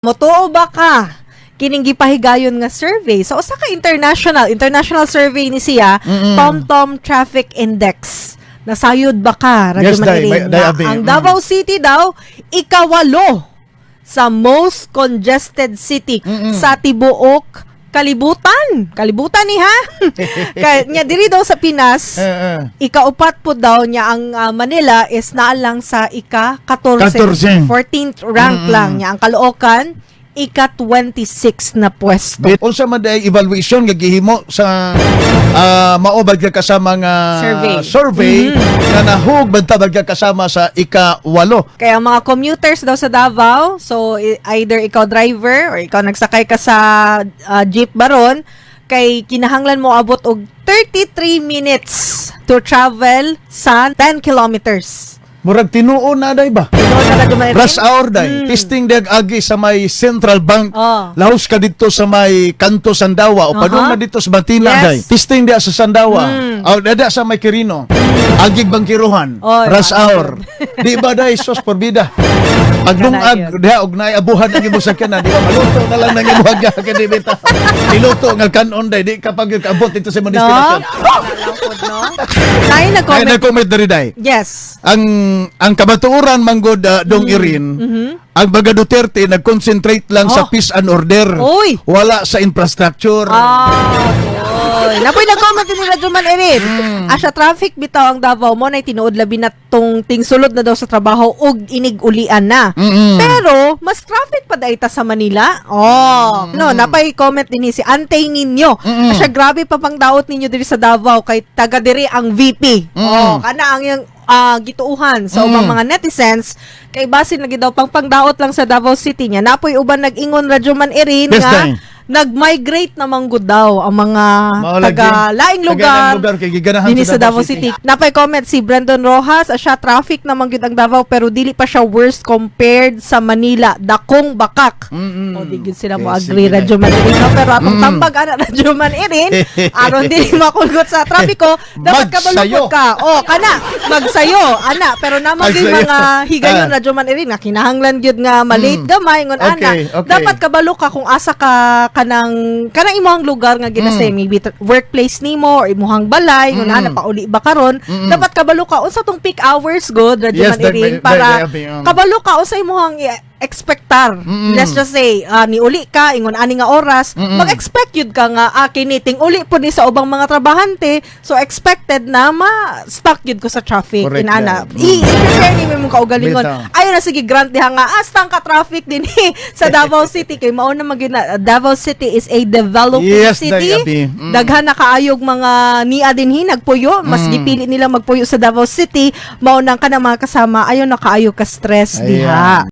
Motuo ba ka? Kining gipahigayon nga survey. So usa ka international, international survey ni siya, Mm-mm. TomTom Traffic Index. Nasayod ba ka? Radyo Yes, Day. Maniling, May- Day, na Abi. ang Mm. Davao City daw ikawalo sa most congested city Mm-mm. sa tibuok kalibutan. Kalibutan ni ha? Kaya nya diri daw sa Pinas, Eh, eh. ikaupat po daw niya ang ah, Manila is naalang sa ika-14. 14. 14th rank Mm-mm. lang niya. Ang Caloocan, ika-26 na pwesto. Bit unsa man day evaluation nga gihimo sa ah, maobad ka kasama nga Survey. survey Mhm. nga nahug bantabad ka kasama sa ika-walo. Kaya ang mga commuters daw sa Davao, so either ikaw driver or ikaw nagsakay ka sa ah, jeep baron, kay kinahanglan mo abot og 33 minutes to travel sa 10 kilometers. Murag tinuo na day ba? Rush hour day. Mm. Testing dag agi sa may Central Bank. Oh. Lahos ka dito sa may Kanto Sandawa o padung Aha. na dito sa Bantina Yes. day. Testing dia sa Sandawa. Mm. O dada sa may Quirino. Agig Bangkiruhan. Oy, Rush hour. Di ba day sos por yun. diha og naay abuhan ang imong sakyanan, di ba maluto na lang nang imong hagya kay bita. Niluto nga kanon day di kapag kaabot dito sa imong No? Nalangkod, no? Tayo Ay nag-comment. nag-comment diri day. Yes. Ang ang kabatuoran manggod uh, dong irin. Mhm. Ang baga Duterte nag-concentrate lang Oh. sa peace and order. Uy! Wala sa infrastructure. Ah, boy. Napoy nag-comment din ni Radyo Man Erin. Mm. Asya traffic bitaw ang Davao mo na tinuod labi na tong tingsulod na daw sa trabaho ug inig-ulian na. Mm-mm. Pero mas traffic pa daita sa Manila. Oh, no, napay comment din si Antay ninyo. Mm-mm. Asya grabe pa pang daot ninyo diri sa Davao kay taga diri ang VP. Mm-mm. Oh, kana ang yung ah, gituuhan sa ubang Mm. mga netizens kay basin lagi daw pang pangdaot lang sa Davao City niya. Napoy uban nag-ingon Radyo Man Erin Yes, nga. Nag-migrate naman gud daw ang mga taga laing Taga lugar. laing lugar kay giganahan Dini sa Davao City. Napay comment si Brandon Rojas, asya traffic naman gyud ang Davao pero dili pa siya worst compared sa Manila. Dakong bakak. Mm-mm. O di gyud sila mo Okay, agree sige, Radyo Man no? Pero atong Mm. tambag ana Radyo Man Irin, aron dili makulgot sa trapiko, dapat Magsayo. kabalukot ka. O kana, magsayo ana pero naman gyud mga higayon Ah. Radyo Man Irin nga kinahanglan gyud nga malate Mm. gamay ngon ana. Okay, okay. Dapat kabalo ka kung asa ka kanang kanang imong lugar nga ginasay Mm. maybe workplace nimo or imong balay Mm. ana pauli ba karon Mm-mm. dapat kabalo ka unsa tong peak hours good radyo Yes, man irin para um. kabalo ka unsa imong i- expectar Mm-mm. let's just say ah, ni uli ka ingon ani nga oras Mm-mm. mag-expect yun ka nga ah, kiniting uli po ni sa ubang mga trabahante so expected na ma stuck yun ko sa traffic Correct, inana i-prepare ni mo kaugalingon Bitaw. ayo na sige grant diha nga astang ka traffic din sa Davao City kay mao na magin na Davao City is a developing Yes, city Day, Abi. Mm. daghan na kaayog mga niya din hi nagpuyo mas Mm. gipili nila magpuyo sa Davao City mao nang kana mga kasama ayo na kaayog ka stress Ayan. diha